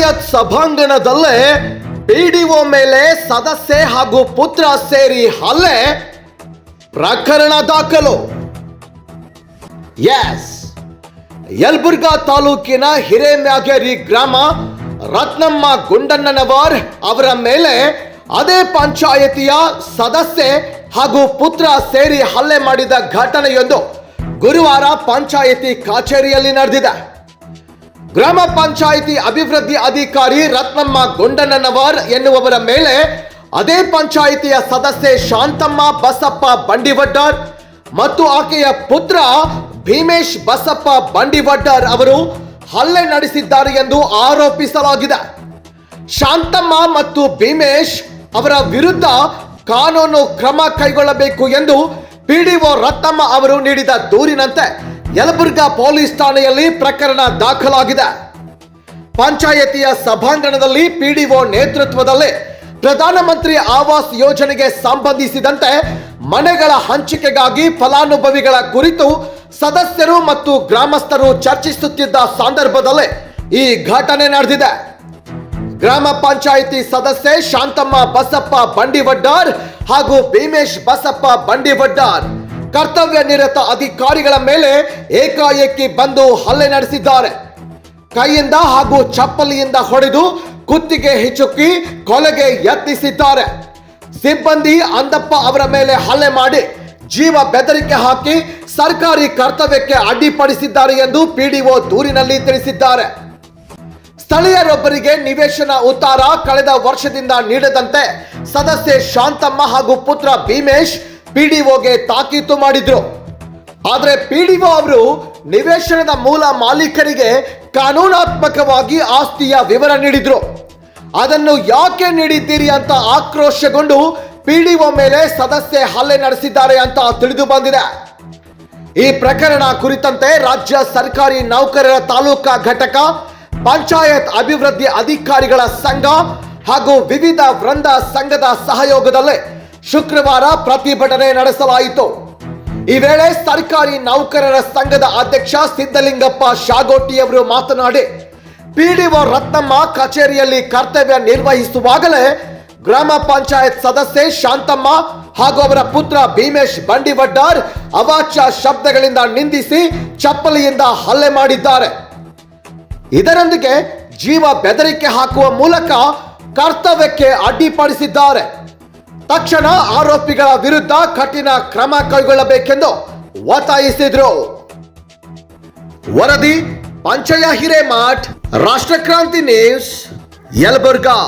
Panchayat ಸಭಾಂಗಣದಲ್ಲೇ PDO ಮೇಲೆ ಸದಸ್ಯೆ ಹಾಗೂ ಪುತ್ರ ಸೇರಿ ಹಲ್ಲೆ, ಪ್ರಕರಣ ದಾಖಲು. ಎಸ್. ಯಲಬುರ್ಗಾ ತಾಲೂಕಿನ ಹಿರೇಮ್ಯಾಗೇರಿ ಗ್ರಾಮ ರತ್ನಮ್ಮ ಗುಂಡಣ್ಣನವರ್ ಅವರ ಮೇಲೆ ಅದೇ ಪಂಚಾಯತಿಯ ಸದಸ್ಯೆ ಹಾಗೂ ಪುತ್ರ ಸೇರಿ ಹಲ್ಲೆ ಮಾಡಿದ ಘಟನೆಯೊಂದು ಗುರುವಾರ ಪಂಚಾಯಿತಿ ಕಚೇರಿಯಲ್ಲಿ ನಡೆದಿದೆ. ಗ್ರಾಮ ಪಂಚಾಯಿತಿ ಅಭಿವೃದ್ಧಿ ಅಧಿಕಾರಿ ರತ್ನಮ್ಮ ಗೊಂಡಣ್ಣನವರ್ ಎನ್ನುವವರ ಮೇಲೆ ಅದೇ ಪಂಚಾಯಿತಿಯ ಸದಸ್ಯೆ ಶಾಂತಮ್ಮ ಬಸಪ್ಪ ಬಂಡಿವಡ್ಡರ್ ಮತ್ತು ಆಕೆಯ ಪುತ್ರ ಭೀಮೇಶ್ ಬಸಪ್ಪ ಬಂಡಿವಡ್ಡರ್ ಅವರು ಹಲ್ಲೆ ನಡೆಸಿದ್ದಾರೆ ಎಂದು ಆರೋಪಿಸಲಾಗಿದೆ. ಶಾಂತಮ್ಮ ಮತ್ತು ಭೀಮೇಶ್ ಅವರ ವಿರುದ್ಧ ಕಾನೂನು ಕ್ರಮ ಕೈಗೊಳ್ಳಬೇಕು ಎಂದು ಪಿಡಿಒ ರತ್ನಮ್ಮ ಅವರು ನೀಡಿದ ದೂರಿನಂತೆ ಯಲಬುರ್ಗಾ ಪೊಲೀಸ್ ಠಾಣೆಯಲ್ಲಿ ಪ್ರಕರಣ ದಾಖಲಾಗಿದೆ. ಪಂಚಾಯತಿಯ ಸಭಾಂಗಣದಲ್ಲಿ ಪಿಡಿಒ ನೇತೃತ್ವದಲ್ಲಿ ಪ್ರಧಾನಮಂತ್ರಿ ಆವಾಸ್ ಯೋಜನೆಗೆ ಸಂಬಂಧಿಸಿದಂತೆ ಮನೆಗಳ ಹಂಚಿಕೆಗಾಗಿ ಫಲಾನುಭವಿಗಳ ಕುರಿತು ಸದಸ್ಯರು ಮತ್ತು ಗ್ರಾಮಸ್ಥರು ಚರ್ಚಿಸುತ್ತಿದ್ದ ಸಂದರ್ಭದಲ್ಲಿ ಈ ಘಟನೆ ನಡೆದಿದೆ. ಗ್ರಾಮ ಪಂಚಾಯಿತಿ ಸದಸ್ಯೆ ಶಾಂತಮ್ಮ ಬಸಪ್ಪ ಬಂಡಿವಡ್ಡಾರ್ ಹಾಗೂ ಭೀಮೇಶ್ ಬಸಪ್ಪ ಬಂಡಿವಡ್ಡಾರ್ ಕರ್ತವ್ಯ ನಿರತ ಅಧಿಕಾರಿಗಳ ಮೇಲೆ ಏಕಾಏಕಿ ಬಂದು ಹಲ್ಲೆ ನಡೆಸಿದ್ದಾರೆ. ಕೈಯಿಂದ ಹಾಗೂ ಚಪ್ಪಲಿಯಿಂದ ಹೊಡೆದು ಕುತ್ತಿಗೆ ಹಿಚುಕಿ ಕೊಲೆಗೆ ಯತ್ನಿಸಿದ್ದಾರೆ. ಸಿಬ್ಬಂದಿ ಅಂದಪ್ಪ ಅವರ ಮೇಲೆ ಹಲ್ಲೆ ಮಾಡಿ ಜೀವ ಬೆದರಿಕೆ ಹಾಕಿ ಸರ್ಕಾರಿ ಕರ್ತವ್ಯಕ್ಕೆ ಅಡ್ಡಿಪಡಿಸಿದ್ದಾರೆ ಎಂದು ಪಿಡಿಒ ದೂರಿನಲ್ಲಿ ತಿಳಿಸಿದ್ದಾರೆ. ಸ್ಥಳೀಯರೊಬ್ಬರಿಗೆ ನಿವೇಶನ ಉತ್ತಾರ ಕಳೆದ ವರ್ಷದಿಂದ ನೀಡದಂತೆ ಸದಸ್ಯೆ ಶಾಂತಮ್ಮ ಹಾಗೂ ಪುತ್ರ ಭೀಮೇಶ್ ಪಿಡಿಒಗೆ ತಾಕೀತು ಮಾಡಿದ್ರು. ಡಿ ಪಿಡಿಒ ಅವರು ನಿವೇಶನದ ಮೂಲ ಮಾಲೀಕರಿಗೆ ಕಾನೂನಾತ್ಮಕವಾಗಿ ಆಸ್ತಿಯ ವಿವರ ನೀಡಿದ್ರು. ಅದನ್ನು ಯಾಕೆ ನೀಡಿದ್ದೀರಿ ಅಂತ ಆಕ್ರೋಶಗೊಂಡು ಪಿಡಿಒ ಮೇಲೆ ಸದಸ್ಯೆ ಹಲ್ಲೆ ನಡೆಸಿದ್ದಾರೆ ಅಂತ ತಿಳಿದು ಬಂದಿದೆ. ಈ ಪ್ರಕರಣ ಕುರಿತಂತೆ ರಾಜ್ಯ ಸರ್ಕಾರಿ ನೌಕರರ ತಾಲೂಕಾ ಘಟಕ, ಪಂಚಾಯತ್ ಅಭಿವೃದ್ಧಿ ಅಧಿಕಾರಿಗಳ ಸಂಘ ಹಾಗೂ ವಿವಿಧ ವೃಂದ ಸಂಘದ ಸಹಯೋಗದಲ್ಲಿ ಶುಕ್ರವಾರ ಪ್ರತಿಭಟನೆ ನಡೆಸಲಾಯಿತು. ಈ ವೇಳೆ ಸರ್ಕಾರಿ ನೌಕರರ ಸಂಘದ ಅಧ್ಯಕ್ಷ ಸಿದ್ದಲಿಂಗಪ್ಪ ಶಾಗೋಟಿಯವರು ಮಾತನಾಡಿ ಪಿಡಿಒ ರತ್ನಮ್ಮ ಕಚೇರಿಯಲ್ಲಿ ಕರ್ತವ್ಯ ನಿರ್ವಹಿಸುವಾಗಲೇ ಗ್ರಾಮ ಪಂಚಾಯತ್ ಸದಸ್ಯೆ ಶಾಂತಮ್ಮ ಹಾಗೂ ಅವರ ಪುತ್ರ ಭೀಮೇಶ್ ಬಂಡಿವಡ್ಡಾರ್ ಅವಾಚ್ಯ ಶಬ್ದಗಳಿಂದ ನಿಂದಿಸಿ ಚಪ್ಪಲಿಯಿಂದ ಹಲ್ಲೆ ಮಾಡಿದ್ದಾರೆ. ಇದರೊಂದಿಗೆ ಜೀವ ಬೆದರಿಕೆ ಹಾಕುವ ಮೂಲಕ ಕರ್ತವ್ಯಕ್ಕೆ ಅಡ್ಡಿಪಡಿಸಿದ್ದಾರೆ. ತಕ್ಷಣ ಆರೋಪಿಗಳ ವಿರುದ್ಧ ಕಠಿಣ ಕ್ರಮ ಕೈಗೊಳ್ಳಬೇಕೆಂದು ಒತ್ತಾಯಿಸಿದ್ರು. ವರದಿ ಪಂಚಯ ಹಿರೇಮಠ್ ರಾಷ್ಟ್ರಕ್ರಾಂತಿ ನ್ಯೂಸ್ ಯಲಬುರ್ಗಾ.